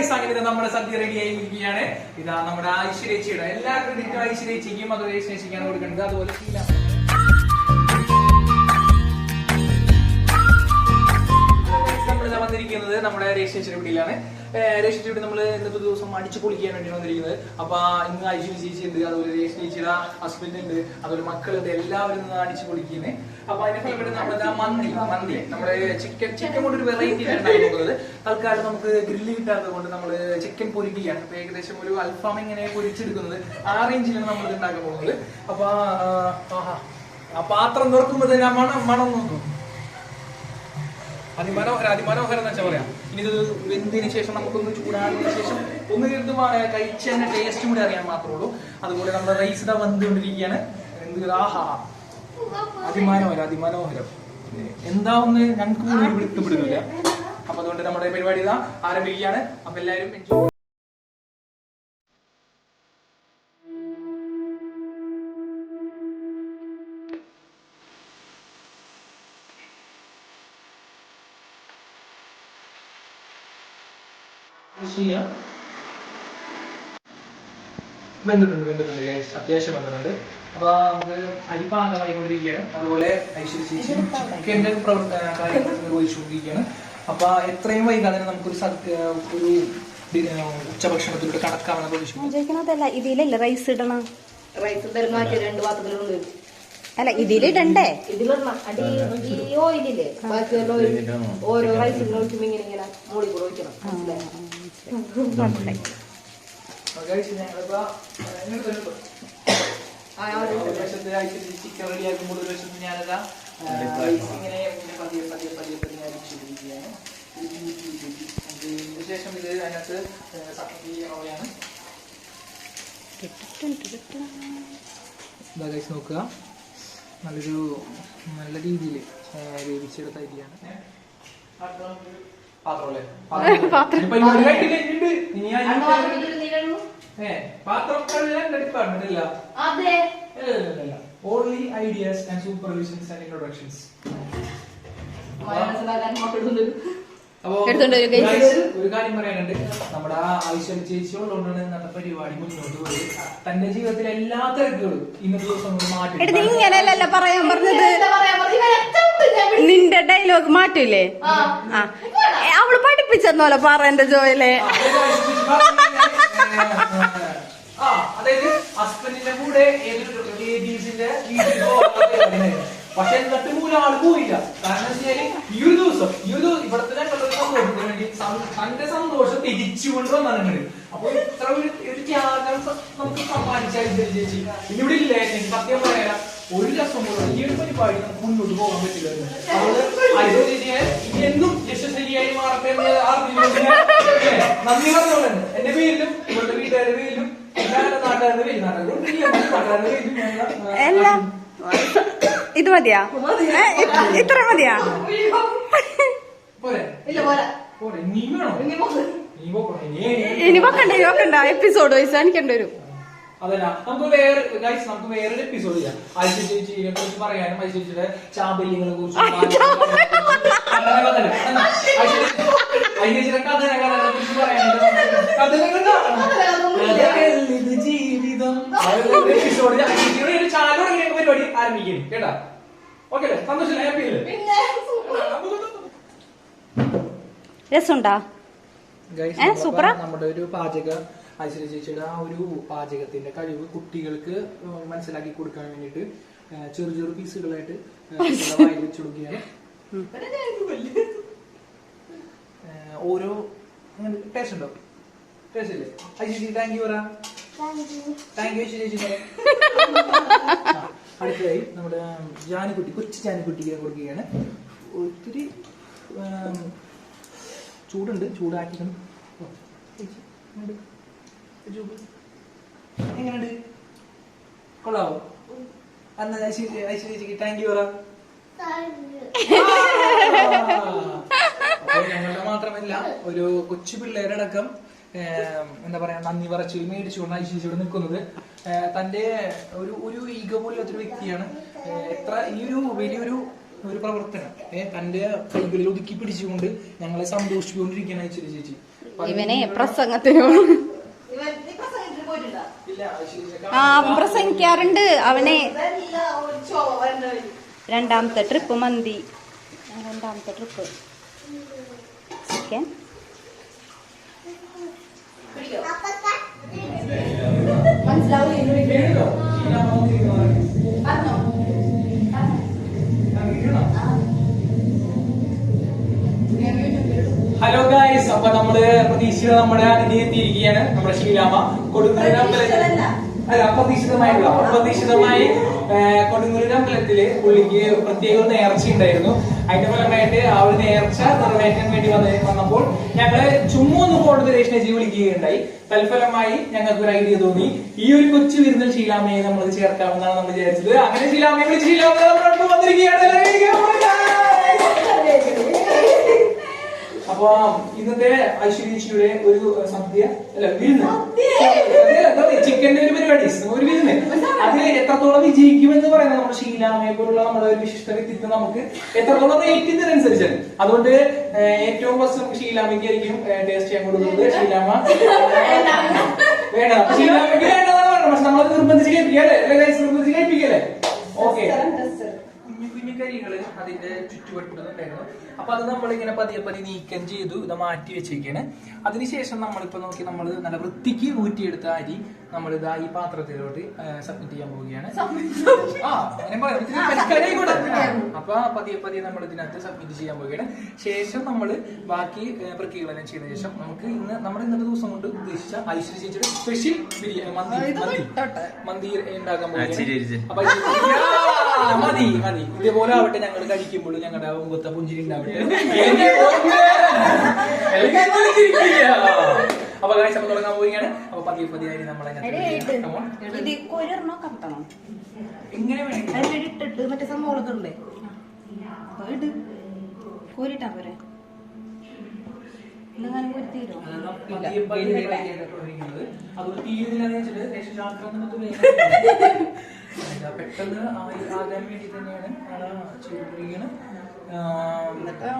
Guys അങ്ങനെ നമ്മുടെ സദ്യ ready ആയി ഇരിക്കുകയാണ്. ഇതാ നമ്മുടെ ഐശ്വര്യേച്ചിയുടെ എല്ലാ ക്രെഡിറ്റും ഐശ്വര്യേച്ചിക്കും അതുപോലെ ഐശ്വര്യേച്ചിക്കാണ് കൊടുക്കുന്നത്. അതുപോലെ ശീല. വന്നിരിക്കുന്നത് നമ്മുടെ രേഷ്യേച്ചിയുടെ വീട്ടിലാണ് രേഷ്യ വീട്ടിൽ നമ്മൾ ഇന്നത്തെ ദിവസം അടിച്ചു പൊളിക്കാൻ വേണ്ടിയാണ് വന്നിരിക്കുന്നത്. അപ്പൊ ഇന്ന് ഐശ്വര്യ ചേച്ചി ഉണ്ട് അതുപോലെ രേഷ്മ ചേച്ചിയുടെ ഹസ്ബൻഡ് ഉണ്ട് അതുപോലെ മക്കളുണ്ട് എല്ലാവരും ഇന്ന് അടിച്ചു പൊളിക്കുന്നത് അപ്പൊ അതിനെ ഫലമായിട്ട് നമ്മുടെ മന്തി മന്തി. നമ്മുടെ ചിക്കൻ ചിക്കൻ കൊണ്ട് ഒരു വെറൈറ്റി ഉണ്ടാക്കി നോക്കുന്നത് തൽക്കാലം നമുക്ക് ഗ്രില്ല് കിട്ടാത്തത് കൊണ്ട് നമ്മൾ ചിക്കൻ പൊരിക്കുകയാണ്. അപ്പൊ ഏകദേശം ഒരു അൽഫാം ഇങ്ങനെ പൊരിച്ചെടുക്കുന്നത് ആ റേഞ്ചിലാണ് നമ്മൾ ഉണ്ടാക്കാൻ പോകുന്നത്. അപ്പൊ പാത്രം തുറക്കുമ്പോൾ തന്നെ മണം മണം നോക്കും അതിമനോഹര അതിമനോഹരം എന്ന് വെച്ചാൽ പറയാം. ഇനി ഇത് വെന്തതിന് ശേഷം നമുക്കൊന്ന് ചൂടാടിന് ശേഷം ഒന്ന് ഇത് തന്നെ ടേസ്റ്റ് കൂടി അറിയാൻ മാത്രമേ ഉള്ളൂ. അതുപോലെ നമ്മുടെ റൈസ് ഇതാ വന്നുകൊണ്ടിരിക്കുകയാണ് എന്ത് ആഹാ. അതിമനോഹരം അതിമനോഹരം. എന്താ ഒന്ന് ഞങ്ങൾക്ക് പോലും പിടുത്തപ്പെടുന്നില്ല അപ്പൊ അതുകൊണ്ട് നമ്മുടെ പരിപാടി ഇതാ ആരംഭിക്കുകയാണ്. അപ്പൊ എല്ലാവരും enjoy വെന്തിട്ടുണ്ട് വെന്തിട്ടുണ്ട് guys. അത്യാവശ്യം വെന്തിട്ടുണ്ട് അപ്പൊ നമുക്ക് അരിപ്പാകമായിക്കൊണ്ടിരിക്കുകയാണ്. അതുപോലെ ഐശ്വര്യ ചേച്ചി പ്രവർത്തന കാര്യങ്ങൾ നിർവഹിച്ചുകൊണ്ടിരിക്കുകയാണ് അപ്പൊ എത്രയും വൈകാതെ നമുക്കൊരു ഒരു ഉച്ചഭക്ഷണത്തിലൂടെ കടക്കാമെന്ന് പ്രതീക്ഷിക്കുന്നു. ഇതിലല്ലേ റൈസ് ഇടണം? റൈസ് മാറ്റി രണ്ട് പാത്രത്തിലുണ്ട്. അല്ല ഇതിലിടണ്ടേ ഇതിലിടണം അടി ഈ ഓയിലില്ലേ? ബാക്കിയുള്ള ഓരോ റൈസ് ഇങ്ങനെ ഇങ്ങനെ കൂടെ ഒഴിക്കണം. മനസ്സിലായോ? അപ്പൊ guys, ഞങ്ങളിപ്പോ, ആ, ഇങ്ങോട്ട് വരൂ. ആ, ആ, ഒരു ഒരു വശത്ത് ഐശ്വര്യ ചിക്കൻ റെഡിയാക്കുമ്പോൾ ഒരു വശത്ത് ഞാനതാ. ആ, റൈസ് ഇങ്ങനെ ഇങ്ങനെ പതിയെ പതിയെ പതിയെ പതിയെ അരിച്ചുകൊണ്ടിരിക്കുകയാണ് അതിന് ശേഷം ഇത് അതിനകത്ത് സബ്മിറ്റ് ചെയ്യാവുകയാണ് ഇതാ ഗൈസ് നോക്കുക. നല്ലൊരു നല്ല രീതിയിൽ വേവിച്ചെടുത്ത അരിയാണ് പാത്രമല്ലേ only ideas and supervisions and introductions ഒരു കാര്യം പറയാനുണ്ട്. നമ്മുടെ ആ ഐശ്വര്യ ചേച്ചിയോടുകൊണ്ടാണ് ഇന്നത്തെ പരിപാടി മുന്നോട്ട് പോയത്. തന്റെ ജീവിതത്തിലെ എല്ലാ തിരക്കുകളും ഇന്നത്തെ ദിവസം മാറ്റി പറയാൻ പറഞ്ഞത്. പറയാൻ പറയാ നിന്റെ ഡയലോഗ് മാറ്റൂലേ? ആ. അവൾ പഠിപ്പിച്ചെന്നോലെ പറ എന്റെ ജോയിലെ. ആ അതായത് ഹസ്ബൻഡിന്റെ കൂടെ പക്ഷെ എന്നിട്ട് മൂലം ആൾ പോയില്ല. കാരണം വെച്ചാൽ ഈ ഒരു ദിവസം ഈ ഒരു ഇവിടത്തെ സന്തോഷത്തിന് വേണ്ടി തന്റെ സന്തോഷം തിരിച്ചു വന്നിട്ടുണ്ട് അപ്പൊ ഇത്ര ഒരു ഒരു ത്യാഗം നമുക്ക് സമ്മാനിച്ചാൽ ചേച്ചി? ഇനി ഇവിടെ ഇല്ലേ എനിക്ക് സത്യം പറയാ. ഒരു രസം പോലും ഈ ഒരു പരിപാടി നമുക്ക് മുന്നോട്ട് പോകാൻ പറ്റില്ല. അതുകൊണ്ട് ഐശ്വര്യ ചേച്ചിയെ ഇനി എന്നും യശസ്വരിയായി മാറട്ടെ എന്ന് ആർത്തിയില്ല നന്ദി പറഞ്ഞോളുണ്ട് എന്റെ പേരിലും ഇവരുടെ വീട്ടുകാരുടെ പേരിലും നാട്ടുകാരുടെ നാട്ടുകാരുടെ എല്ലാം ഇത് മതിയാ? ഇത്ര മതിയാ? ഇനി പോക്കണ്ട ഇനി വെക്കണ്ട ഇനി വെക്കണ്ട എപ്പിസോഡ് വൈസ് കാണിക്കേണ്ടി വരും അതല്ല നമുക്ക് വേറെ ഗൈസ് നമുക്ക് വേറൊരു എപ്പിസോഡ് ചെയ്യാം. ഐശ്വര്യ ചേച്ചിയെ കുറിച്ച് പറയാനും ഐശ്വര്യയുടെ ചാമ്പല്യങ്ങളെ കുറിച്ചും ഐശ്വര്യയുടെ കഥനകളെ കുറിച്ച് പറയാനായിട്ട് കഥനങ്ങൾ ഇത് ജീവിതം എപ്പിസോഡ് ഐശ്വര്യയുടെ ഒരു പരിപാടി ആരംഭിക്കുന്നു കേട്ടാ ഓക്കെ സന്തോഷം ഹാപ്പി രസമുണ്ടാ സൂപ്പറാ? നമ്മുടെ ഒരു പാചക ഐശ്വര്യ ചേച്ചിയുടെ ആ ഒരു പാചകത്തിന്റെ കഴിവ് കുട്ടികൾക്ക് മനസ്സിലാക്കി കൊടുക്കാൻ വേണ്ടിയിട്ട് ആ, ചെറു ചെറു പീസുകളായിട്ട് വായിൽ വെച്ച് കൊടുക്കുകയാണ്. ആ, ഓരോ ടേസ്റ്റ് ഉണ്ടോ? ടേസ്റ്റ് ഇല്ലേ? ഐശ്വര്യ താങ്ക് യു പറ. താങ്ക് യു ഐശ്വര്യ ചേച്ചി. ആ, അടുത്തതായി നമ്മുടെ ജാനിക്കുട്ടി കൊച്ചു ജാനിക്കുട്ടിക്ക് കൊടുക്കുകയാണ്. ഒത്തിരി ചൂടുണ്ട് ചൂടാക്കിക്കണം. എങ്ങനെയുണ്ട്? കൊള്ളാവോ? അന്ന് ഐശ്വര്യ ചേച്ചി ചേച്ചിക്ക് താങ്ക് യു പറ. ഞങ്ങളുടെ മാത്രമല്ല ഒരു കൊച്ചു പിള്ളേരടക്കം അടക്കം എന്താ പറയാ നന്ദി പറച്ചു മേടിച്ചുകൊണ്ട് ഐശ്വര്യോട് നിൽക്കുന്നത്. തന്റെ ഒരു ഒരു ഈഗോ പോലത്തൊരു വ്യക്തിയാണ്. എത്ര ഈ ഒരു വലിയൊരു ഒരു പ്രവർത്തനം. ഏഹ് തന്റെ കൈകളിൽ ഒതുക്കി പിടിച്ചുകൊണ്ട് ഞങ്ങളെ സന്തോഷിച്ചുകൊണ്ടിരിക്കുകയാണ് ഐശ്വര്യ ചേച്ചി. ഇവനെ പ്രസംഗത്തിന് ആ അവൻ പ്രസംഗിക്കാറുണ്ട് അവനെ രണ്ടാമത്തെ ട്രിപ്പ് മന്തി. രണ്ടാമത്തെ ട്രിപ്പ് ചിക്കൻ. പിടിക്കോ? ഹലോ ഗായ്സ് അപ്പൊ നമ്മൾ പ്രതീക്ഷിത നമ്മുടെ അതിഥി എത്തിയിരിക്കുകയാണ്. നമ്മുടെ ശ്രീരാമ. കൊടുങ്ങല്ലൂർ അമ്പലത്തിൽ. അല്ല അപ്രതീക്ഷിതമായിട്ടുള്ള അപ്രതീക്ഷിതമായി കൊടുങ്ങല്ലൂർ അമ്പലത്തിൽ പുള്ളിക്ക് പ്രത്യേക ഒരു നേർച്ച ഉണ്ടായിരുന്നു. അതിന്റെ ഫലമായിട്ട് ആ ഒരു നേർച്ച നിറവേറ്റാൻ വേണ്ടി വന്ന വന്നപ്പോൾ ഞങ്ങൾ ചുമ്മാ ഒന്ന് ഫോട്ടോ രേഷ്ണജി വിളിക്കുകയുണ്ടായി. തൽഫലമായി ഞങ്ങൾക്ക് ഒരു ഐഡിയ തോന്നി. ഈ ഒരു കൊച്ചു വിരുന്നിൽ ശീലാമയെ നമ്മൾ ചേർക്കാമെന്നാണ് നമ്മൾ വിചാരിച്ചത്. അങ്ങനെ ശീലാമയെ വിളിച്ച് ശീലാമ നമ്മുടെ അടുത്ത് വന്നിരിക്കുകയാണ് അപ്പൊ ഇന്നത്തെ ഐശ്വര്യച്ചിയുടെ ഒരു സദ്യ അല്ല വിരുന്ന്. ചിക്കന്റെ ഒരു പരിപാടി ഒരു വിരുന്ന്. അതിൽ എത്രത്തോളം വിജയിക്കും എന്ന് പറയുന്നത് നമ്മുടെ ഷീലാമയെ പോലുള്ള നമ്മുടെ ഒരു വിശിഷ്ട വ്യക്തിത്വം നമുക്ക് എത്രത്തോളം റേറ്റിംഗിനനുസരിച്ചാണ് അതുകൊണ്ട് ഏറ്റവും ഫസ്റ്റ് നമുക്ക് ഷീലാമയ്ക്ക് ആയിരിക്കും ടേസ്റ്റ് ചെയ്യാൻ കൊടുക്കുന്നത്. ശീലാമ വേണ്ട. ശീലാമയ്ക്ക് വേണ്ടതാണ് പറഞ്ഞത്. പക്ഷെ നമ്മളത് നിർബന്ധിച്ച് കേൾപ്പിക്കല്ലേ നിർബന്ധിച്ച് കേൾപ്പിക്കല്ലേ ഓക്കെ കരികൾ അതിന്റെ ചുറ്റുവട്ടുന്നുണ്ടായിരുന്നു അപ്പൊ അത് നമ്മളിങ്ങനെ പതിയെ പതി നീക്കം ചെയ്തു ഇത് മാറ്റി വെച്ചിരിക്കുകയാണ് അതിനുശേഷം നമ്മളിപ്പോ നോക്കി നമ്മൾ നല്ല വൃത്തിക്ക് ഊറ്റിയെടുത്ത അരി നമ്മൾ ഇതാ ഈ പാത്രത്തിലോട്ട് സബ്മിറ്റ് ചെയ്യാൻ പോവുകയാണ്. ആ അങ്ങനെ പറയാം. അപ്പൊ പതിയെ പതിയെ നമ്മൾ ഇതിനകത്ത് സബ്മിറ്റ് ചെയ്യാൻ പോവുകയാണ്. ശേഷം നമ്മൾ ബാക്കി പ്രക്രിയകളെല്ലാം ചെയ്ത ശേഷം നമുക്ക് ഇന്ന് നമ്മൾ ഇന്നത്തെ ദിവസം കൊണ്ട് ഉദ്ദേശിച്ച ഐശ്വര്യ ചേച്ചിയുടെ സ്പെഷ്യൽ ബിരിയാണി മന്തി മന്തി മന്തി ഉണ്ടാക്കാൻ. പോവുകയാണ്. അപ്പൊ മതി മതി. ഇതേപോലെ ആവട്ടെ ഞങ്ങൾ കഴിക്കുമ്പോഴും ഞങ്ങളുടെ ഒമ്പത്ത പുഞ്ചിരി ഉണ്ടാവട്ടെ. അപ്പൊ കാഴ്ച നമ്മൾ തുടങ്ങാൻ പോവുകയാണ്. അപ്പൊ പതിയെ പതിയായി നമ്മളെ ഇട്ടിട്ട് മറ്റേ സംഭവങ്ങളൊക്കെ ഇട്. കോരിട്ടാ പോരെ. ഇല്ലെങ്ങാനും കോരി തീരോ? അതാണ് പെട്ടെന്ന് ആകാൻ വേണ്ടി തന്നെയാണ് ചെയ്തുകൊണ്ടിരിക്കുന്നത്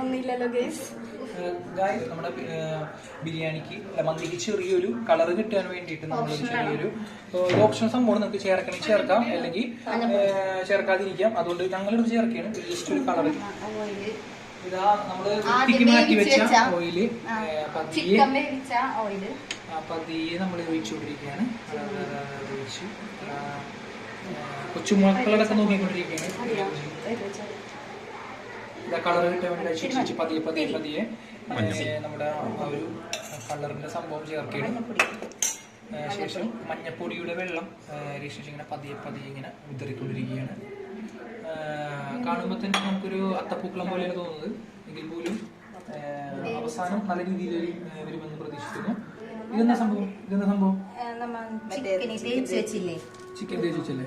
ഒന്നുമില്ലല്ലോ ഗേസ്. ഗായ്സ് നമ്മുടെ ബിരിയാണിക്ക് മന്തിക്ക് ചെറിയൊരു കളർ കിട്ടാൻ വേണ്ടിയിട്ട് നമ്മൾ ചെറിയൊരു ഓപ്ഷൻ സംഭവം നമുക്ക് ചേർക്കണമെങ്കിൽ ചേർക്കാം. അല്ലെങ്കിൽ ചേർക്കാതിരിക്കാം. അതുകൊണ്ട് ഞങ്ങളിത് ചേർക്കുകയാണ്. ജസ്റ്റ് ഒരു കളർ ഇതാ നമ്മൾ വൃത്തിക്ക് മാറ്റി വെച്ച ഓയിൽ പതിയെ. പതിയെ നമ്മൾ ഒഴിച്ചുകൊണ്ടിരിക്കുകയാണ് ഒഴിച്ചു കൊച്ചുമക്കളൊക്കെ നോക്കിക്കൊണ്ടിരിക്കുകയാണ്. കളർ കിട്ടാൻ വേണ്ടി ശിക്ഷിച്ച് പതിയെ പതിയെ പതിയെ. നമ്മുടെ ആ ഒരു കളറിന്റെ സംഭവം ചേർക്കുകയാണ്. ശേഷം മഞ്ഞപ്പൊടിയുടെ വെള്ളം രക്ഷിച്ച് ഇങ്ങനെ പതിയെ പതിയെ ഇങ്ങനെ ഉദ്ധരിക്കൊണ്ടിരിക്കുകയാണ് കാണുമ്പോൾ തന്നെ നമുക്കൊരു അത്തപ്പൂക്കളം പോലെയാണ് തോന്നുന്നത്. എങ്കിൽ പോലും അവസാനം നല്ല രീതിയിൽ വരുമെന്ന് പ്രതീക്ഷിക്കുന്നു. ഇതെന്താ സംഭവം? ഇതെന്താ സംഭവം? ചിക്കൻ തേച്ച് വെച്ചല്ലേ.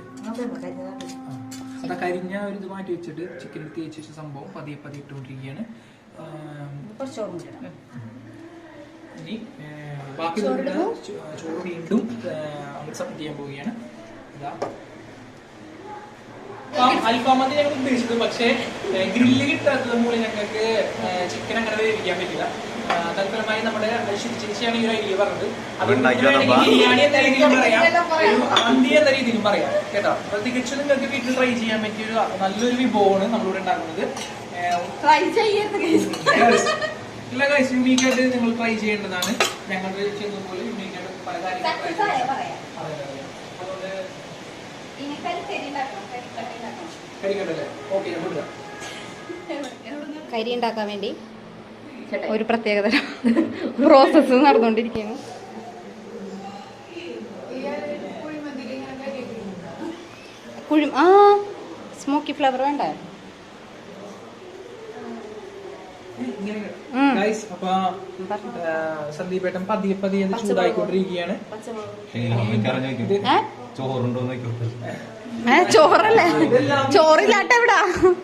അതാ കരിഞ്ഞ ഒരു ഇത് മാറ്റി വെച്ചിട്ട് ചിക്കൻ തേച്ച് വെച്ച സംഭവം പതിയെ പതിയെ ഇട്ടുകൊണ്ടിരിക്കുകയാണ്. ഇനി ബാക്കി ചോറ് വീണ്ടും അങ്ങോട്ട് സബ്മിറ്റ് ചെയ്യാൻ പോവുകയാണ്. ഇതാ. അൽഫാം മന്തി ഞങ്ങൾ ഉദ്ദേശിച്ചത് പക്ഷേ ഗ്രില്ല് കിട്ടാത്തത് മൂലം ഞങ്ങൾക്ക് ചിക്കൻ അങ്ങനെ വേവിക്കാൻ പറ്റില്ല. തൽഫലമായി നമ്മുടെ ശിരിച്ചാണ് ഈ ഒരു ഐഡിയ പറഞ്ഞത്. അതുകൊണ്ട് ബിരിയാണി എന്ന രീതിയിലും പറയാം. ഒരു മന്തി എന്ന രീതിയിലും പറയാം. കേട്ടോ? അപ്പൊ തികച്ചും നിങ്ങൾക്ക് വീട്ടിൽ ട്രൈ ചെയ്യാൻ പറ്റിയ ഒരു നല്ലൊരു വിഭവമാണ് നമ്മളിവിടെ ഉണ്ടാക്കുന്നത്. ട്രൈ എല്ലാ കാഴ്ച യുണീക്കായിട്ട് നിങ്ങൾ ട്രൈ ചെയ്യേണ്ടതാണ്. ഞങ്ങൾ ചെയ്യുന്ന പോലെ യുണീക്കായിട്ട് പല കാര്യങ്ങളും try Success ആയ ചെയ്യാം. പറയാം. അതെ, അതെ, അതെ. അതുകൊണ്ട് ഇനി കരിക്കരി ഉണ്ടാക്കണം, കരിക്കരി ഉണ്ടാക്കണം. കഴിക്കട്ടല്ലേ ഓക്കെ ഞാൻ വിടുക കരി ഉണ്ടാക്കാൻ വേണ്ടി ഒരു പ്രത്യേകതരം പ്രോസസ്സ് നടന്നുകൊണ്ടിരിക്കുന്നു. കുഴി ആ സ്മോക്കി ഫ്ലവർ വേണ്ട? സന്ദീപേട്ടൻ പതിയെ പതിയെ ചൂടായിക്കൊണ്ടിരിക്കുകയാണ്. അറിഞ്ഞു ഏ? ചോറല്ലേ? ചോറില്ലാട്ടെ എവിടാ?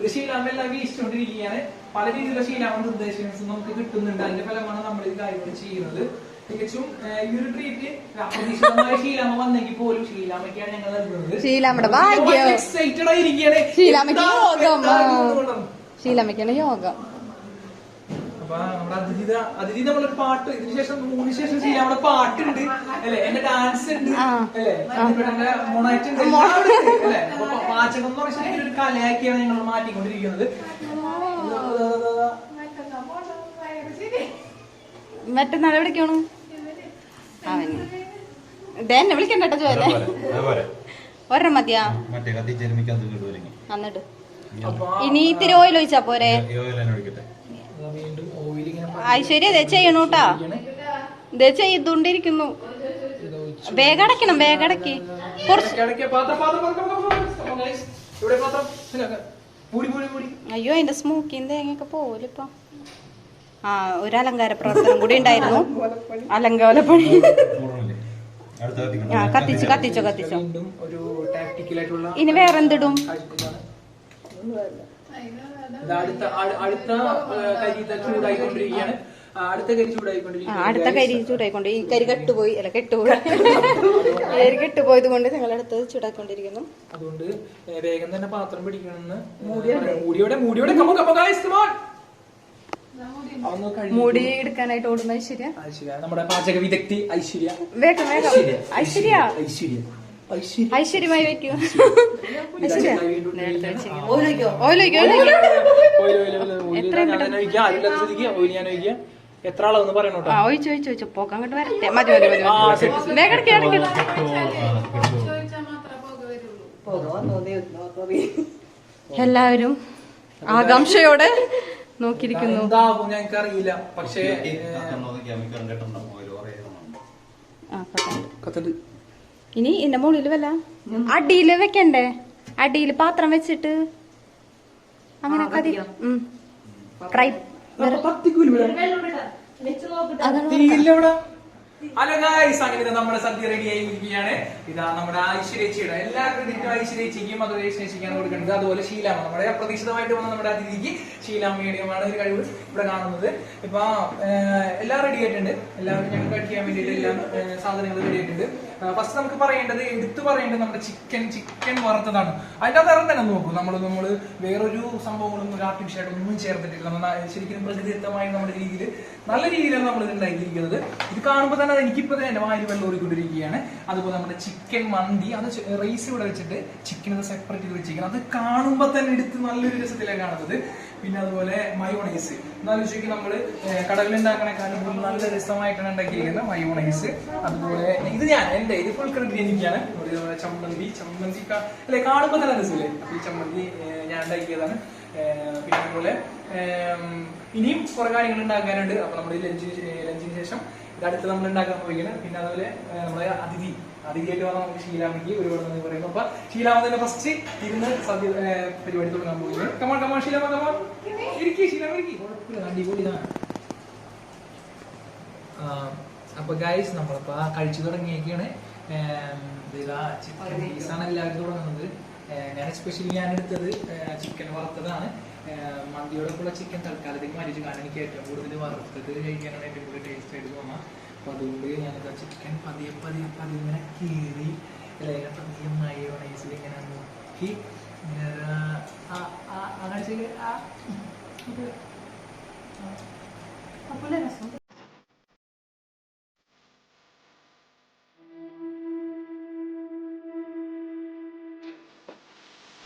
ശീലാമെല്ലാം വീശിച്ചുകൊണ്ടിരിക്കുകയാണ് പല രീതിയിലുള്ള ശീലാമ നിർദ്ദേശങ്ങൾ നമുക്ക് കിട്ടുന്നുണ്ട്. അതിന്റെ ഫലമാണ് നമ്മൾ ഈ കാര്യങ്ങൾ ചെയ്യുന്നത്. തികച്ചും ഈ ഒരു ട്രീറ്റ് അപ്രതീക്ഷിതമായ ശീലാമ വന്നെങ്കിൽ പോലും ശീലാമയ്ക്കാണ് ഞങ്ങൾ നൽകുന്നത്. ശീലാമ്മയുടെ ഭാഗ്യം. എക്സൈറ്റഡ് ആയിരിക്കുകയാണ്. ശീലാമ്മയ്ക്ക് എന്താ- യോഗം. എന്താ യോഗം. അപ്പൊ നമ്മുടെ അതിഥിത അതിഥി നമ്മളൊരു പാട്ട് ഇതിന് ശേഷം മൂന്ന് ശേഷം ചെയ്യാം നമ്മുടെ പാട്ടുണ്ട് അല്ലെ? എന്റെ ഡാൻസ് ഉണ്ട്. അല്ലെ? എന്റെ മൊണാറ്റ് ഉണ്ട്. അല്ലെ? പാചകം എന്ന് പറഞ്ഞാൽ ശരിക്കും ഒരു കലയാക്കിയാണ് ഞങ്ങൾ മാറ്റിക്കൊണ്ടിരിക്കുന്നത്. മറ്റന്നാൾ എവിടേക്കാണ് എന്നെ വിളിക്കണ്ട കേട്ടോ ജോലെ ഒരെണ്ണം മതിയാ. എന്നിട്ട് ഇനി ഇത്തിരി ഓയിൽ ഒഴിച്ചാ പോരെ? ഐശ്വര്യ ദേ ചെയ്യണൂട്ടാ ദേ ചെയ്തുകൊണ്ടിരിക്കുന്നു. വേഗം അടയ്ക്കണം വേഗം അടക്കി അയ്യോ അതിന്റെ സ്മോക്കിയും തേങ്ങയൊക്കെ പോലിപ്പോ ആ ഒരു അലങ്കാര പ്രവർത്തനം കൂടി ഉണ്ടായിരുന്നു. അലങ്കോലപ്പണി കത്തിച്ചു കത്തിച്ചോ കത്തിച്ചോ. ഒരു ടാക്ടിക്കൽ ആയിട്ടുള്ള ഇനി വേറെന്തിടും. ഇത് അടുത്ത അടുത്ത കരി ചൂടായിക്കൊണ്ടിരിക്കുകയാണ്. അടുത്ത കരി ആ ചൂടായിക്കൊണ്ടിരിക്കുകയാണ്. അടുത്ത കരി ചൂടായിക്കൊണ്ട് ഈ കരി കെട്ടുപോയി അല്ല കെട്ടുപോയി. കരി കെട്ടുപോയത് കൊണ്ട് ഞങ്ങൾ അടുത്തത് ചൂടാക്കൊണ്ടിരിക്കുന്നു അതുകൊണ്ട് വേഗം തന്നെ പാത്രം പിടിക്കണമെന്ന് മൂടിയോടെ. മുടി എടുക്കാനായിട്ട് ഓടുന്ന ഐശ്വര്യ. ഐശ്വര്യ നമ്മുടെ പാചക വിദഗ്ധി ഐശ്വര്യ. വേഗം വേഗം. ഐശ്വര്യ. ഐശ്വര്യ. ഐശ്വര്യമായി വെക്കുക. എത്ര ആളാന്ന് പറയണോ ഒഴിച്ചു ഒഴിച്ചു ഒഴിച്ചു പോക്ക് അങ്ങോട്ട് വരട്ടെ. മതി മതി മതി ആ, മതി. ശരി, ശരി. വേഗം എടുക്ക്, എടുക്ക്. പോക വന്നോ ദൈവത്തിന് എല്ലാവരും ആകാംക്ഷയോടെ നോക്കിയിരിക്കുന്നു. എന്താകും ഞങ്ങൾക്ക് അറിയില്ല പക്ഷേ കത്തുണ്ട്. ഇനി ഇതിന്റെ മുകളിൽ വല്ല? അടിയിൽ വെക്കണ്ടേ? അടിയിൽ പാത്രം വെച്ചിട്ട്? അങ്ങനെ ഇവിടെ. ഹലോ ഗായ്സ് അങ്ങനെ ഇതാ നമ്മുടെ സദ്യ റെഡി ആയിരിക്കുകയാണ് ഇതാ നമ്മുടെ ഐശ്വര്യച്ചിയുടെ എല്ലാ ക്രെഡിറ്റും ഐശ്വര്യച്ചിക്കും അത് ഐശ്വര്യച്ചിക്കാണ് കൊടുക്കുന്നത്. അതുപോലെ ശീലാമ നമ്മുടെ അപ്രതീക്ഷിതമായിട്ട് വന്ന നമ്മുടെ അതിഥിക്ക് ശീലാമ്മയുടെയുമാണ് ഒരു കഴിവ് ഇവിടെ കാണുന്നത്. ഇപ്പൊ എല്ലാം റെഡി ആയിട്ടുണ്ട്. എല്ലാവരും ഞങ്ങൾ കഴിക്കാൻ വേണ്ടിയിട്ട് എല്ലാം ഏഹ്, സാധനങ്ങൾ റെഡി ആയിട്ടുണ്ട്. ഫസ്റ്റ് നമുക്ക് പറയേണ്ടത് എടുത്തു പറയേണ്ടത് നമ്മുടെ ചിക്കൻ ചിക്കൻ വറുത്തതാണ്. അതിന്റെ നിറം തന്നെ നോക്കൂ. നമ്മൾ നമ്മൾ വേറൊരു സംഭവങ്ങളൊന്നും ഒരു ആർട്ടിഫിഷ്യലായിട്ട് ഒന്നും ചേർത്തിട്ടില്ല. ശരിക്കും പ്രകൃതിദത്തമായ നമ്മുടെ രീതിയിൽ നല്ല രീതിയിലാണ് നമ്മൾ ഇത് ഉണ്ടാക്കിയിരിക്കുന്നത്. ഇത് കാണുമ്പോൾ തന്നെ അത് എനിക്കിപ്പോ തന്നെ എന്റെ വായിൽ വെള്ളം ഓടിക്കൊണ്ടിരിക്കുകയാണ്. അതുപോലെ നമ്മുടെ ചിക്കൻ മന്തി അത് റൈസ് ഇവിടെ വെച്ചിട്ട് ചിക്കൻ സെപ്പറേറ്റ് ചെയ്ത് വെച്ചിരിക്കുന്നത് അത് കാണുമ്പോൾ തന്നെ എടുത്ത് നല്ലൊരു രസത്തിലാണ് കാണുന്നത്. പിന്നെ അതുപോലെ മയോണൈസ് എന്നാലും ശരിക്കും നമ്മൾ കടകളിൽ ഉണ്ടാക്കണേക്കാളും നല്ല രസമായിട്ടാണ് ഉണ്ടാക്കിയിരിക്കുന്നത് മയോണൈസ് അതുപോലെ ഇത് ഞാൻ എന്റെ ഇത് ഫുൾ ക്രെഡിറ്റ് എനിക്കാണ്. അതുപോലെ ചമ്മന്തി ചമ്മന്തി അല്ലെ കാണുമ്പോൾ തന്നെ രസമില്ലേ? ഈ ചമ്മന്തി ഞാൻ ഉണ്ടാക്കിയതാണ്. പിന്നെ അതുപോലെ ഇനിയും കുറെ കാര്യങ്ങൾ ഉണ്ടാക്കാനുണ്ട്. അപ്പൊ നമ്മുടെ ലഞ്ചിന് ലഞ്ചിന് ശേഷം ഇത് അടുത്ത് നമ്മൾ ഉണ്ടാക്കാൻ പോയിക്കണം പിന്നെ അതുപോലെ നമ്മളെ നമ്മുടെ അതിഥി അതിഥിയായിട്ട് വന്ന നമുക്ക് ശീലാമിക്ക് ഒരുപാട് നന്ദി പറയുന്നു. അപ്പൊ ശീലാമ തന്നെ ഫസ്റ്റ് ഇരുന്ന് സദ്യ പരിപാടി തുടങ്ങാൻ പോവുകയാണ്. കമാൺ കമാൺ ശീലാമ കമാൺ ഇരിക്കി ശീലാമ ഇരിക്കി. കുഴപ്പമില്ല അപ്പൊ ഗൈസ് നമ്മളിപ്പോ കഴിച്ചു തുടങ്ങിയൊക്കെയാണ് ചിക്കൻ പീസാണ് എല്ലാവരും തുടങ്ങുന്നത്. ഞാൻ എസ്പെഷ്യലി ഞാൻ എടുത്തത് ചിക്കൻ വറുത്തതാണ്. മന്തിയോടൊപ്പമുള്ള ചിക്കൻ തൽക്കാലത്തേക്ക് മാറ്റിച്ചു കാരണം എനിക്ക് ഏറ്റവും കൂടുതൽ വറുത്തത് കഴിക്കാനാണ് ഏറ്റവും കൂടുതൽ ടേസ്റ്റ് ആയിട്ട് തോന്നുക അപ്പൊ അതുകൊണ്ട് ഞാനിതാ ചിക്കൻ പതിയെ പതിയെ പതിയെ ഇങ്ങനെ കീറി അല്ലെങ്കിൽ പതിയെ മയോണൈസിൽ ഇങ്ങനെ നോക്കി. അങ്ങനെ ചെയ്ത് അപ്പോൾ. രസം